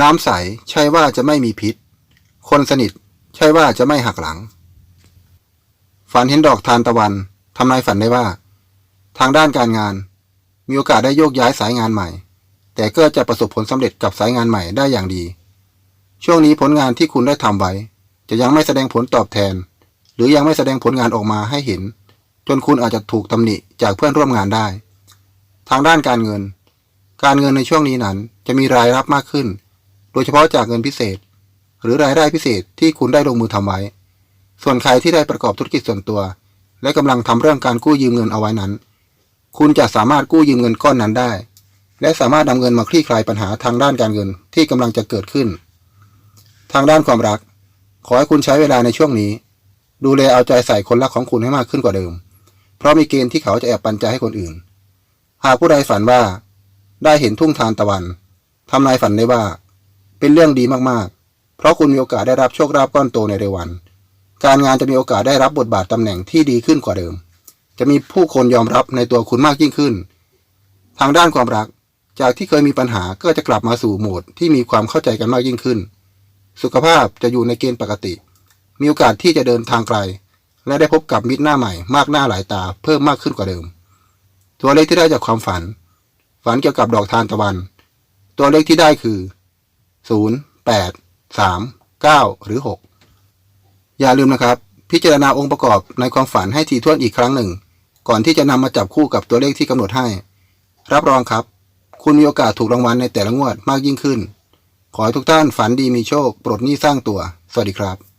น้ำใสใช่ว่าจะไม่มีพิษ คนสนิทใช่ว่าจะไม่หักหลัง ฝันเห็นดอกทานตะวันทำนายฝันได้ว่า ทางด้านการงาน มีโอกาสได้โยกย้ายสายงานใหม่ แต่ก็จะประสบผลสำเร็จกับสายงานใหม่ได้อย่างดี ช่วงนี้ผลงานที่คุณได้ทำไว้ จะยังไม่แสดงผลตอบแทน หรือยังไม่แสดงผลงานออกมาให้เห็น จนคุณอาจจะถูกตำหนิจากเพื่อนร่วมงานได้ ทางด้านการเงิน การเงินในช่วงนี้นั้นจะมีรายรับมากขึ้น โดยเฉพาะจากเงินพิเศษ หรือรายได้พิเศษที่คุณได้ลงมือทำไว้ ส่วนใครที่ได้ประกอบธุรกิจส่วนตัว และกำลังทำเรื่องการกู้ยืมเงินเอาไว้นั้น คุณจะสามารถกู้ยืมเงินก้อนนั้นได้ และสามารถนำเงินมาคลี่คลายปัญหาทางด้านการเงินที่กำลังจะเกิดขึ้น ทางด้านความรัก ขอให้คุณใช้เวลาในช่วงนี้ ดูแลเอาใจใส่คนรักของคุณให้มากขึ้นกว่าเดิม เพราะมีเกณฑ์ที่เขาจะแอบปันใจให้คนอื่น หากผู้ใดฝันว่า ได้เห็นทุ่งทานตะวันทำนายฝันได้ว่า เป็นเรื่องดีมากๆ เพราะคุณมีโอกาสได้รับโชคลาภก้อนโตในเร็ววัน การงานจะมีโอกาสได้รับบทบาทตำแหน่งที่ดีขึ้นกว่าเดิม จะมีผู้คนยอมรับในตัวคุณมากยิ่งขึ้น ทางด้านความรัก จากที่เคยมีปัญหาก็จะกลับมาสู่โหมดที่มีความเข้าใจกันมากยิ่งขึ้น สุขภาพจะอยู่ในเกณฑ์ปกติ มีโอกาสที่จะเดินทางไกล และได้พบกับมิตรหน้าใหม่ มากหน้าหลายตาเพิ่มมากขึ้นกว่าเดิม ตัวเลขที่ได้จากความฝัน ฝันเกี่ยวกับดอกทานตะวัน ตัวเลขที่ได้คือ 0 8 3 9 หรือ 6 อย่าลืมนะครับ พิจารณาองค์ประกอบในความฝันให้ทีท่วนอีกครั้งหนึ่ง ก่อนที่จะนำมาจับคู่กับตัวเลขที่กำหนดให้ รับรองครับ คุณมีโอกาสถูกรางวัลในแต่ละงวดมากยิ่งขึ้น ขอให้ทุกท่านฝันดีมีโชค ปลดหนี้สร้างตัว สวัสดีครับ